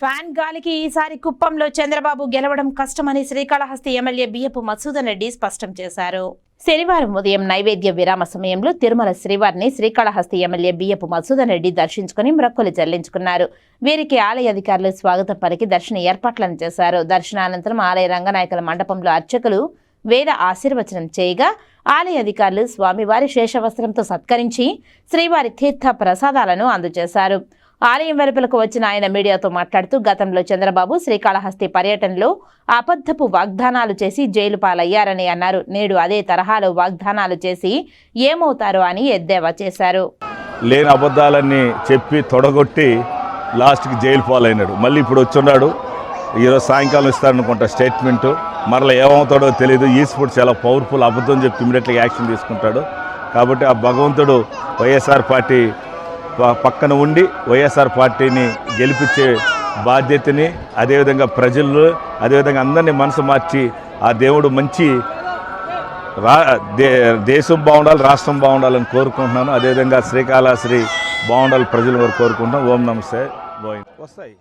Fan గాలికి ఈసారి కుప్పంలో చంద్రబాబు గెలవడం కష్టమని శ్రీకాళహస్తి ఎమ్మెల్యే బియ్యపు మసూదన్ రెడ్డి స్పష్టం చేశారు. శనివారం ఉదయం నైవేద్య విరామ సమయంలో తిరుమల శ్రీవారిని శ్రీకాళహస్తి ఎమ్మెల్యే బియ్యపు మసూదన్ రెడ్డి దర్శించుకుని మ్రక్కులు చెల్లించుకున్నారు. వీరికి ఆలయ అధికారులు స్వాగతం పలికి దర్శన ఏర్పాట్లను చేశారు. దర్శనానంతరం ఆలయ రంగనాయకుల మండపంలో అర్చకులు వేద ఆశీర్వచనం చేయగా ఆలయ అధికారులు స్వామివారి శేషవస్త్రంతో సత్కరించి శ్రీవారి తీర్థ ప్రసాదాలను అందజేశారు. ఆలయం వెలుపలకు వచ్చిన ఆయన మీడియాతో మాట్లాడుతూ గతంలో చంద్రబాబు శ్రీకాళహస్తి పర్యటనలో అబద్ధపు వాగ్దానాలు చేసి జైలు పాలయ్యారని అన్నారు. నేడు అదే తరహాలో వాగ్దానాలు చేసి ఏమవుతారో అని ఎద్దేవా చేశారు. లేని అబద్ధాలన్నీ చెప్పి తొడగొట్టి లాస్ట్కి జైలు పాలైనాడు. మళ్ళీ ఇప్పుడు వచ్చున్నాడు. ఈరోజు సాయంకాలం ఇస్తారనుకుంటా స్టేట్మెంట్. మరలా ఏమవుతాడో తెలియదు ఈ స్పోర్ట్స్ చాలా పవర్ఫుల్ అబద్ధం చెప్పి ఇమీడియట్గా యాక్షన్ తీసుకుంటాడు. కాబట్టి ఆ భగవంతుడు వైఎస్ఆర్ పార్టీ పక్కన ఉండి వైఎస్ఆర్ పార్టీని గెలిపించే బాధ్యతని అదేవిధంగా ప్రజలు అదేవిధంగా అందరినీ మనసు మార్చి ఆ దేవుడు మంచి రా దే దేశం బాగుండాలి రాష్ట్రం బాగుండాలని కోరుకుంటున్నాను. అదేవిధంగా శ్రీకాళహస్త్రి బాగుండాలి ప్రజలు వారు కోరుకుంటున్నాం. ఓం నమస్తే. గోవింద్ వస్తాయి.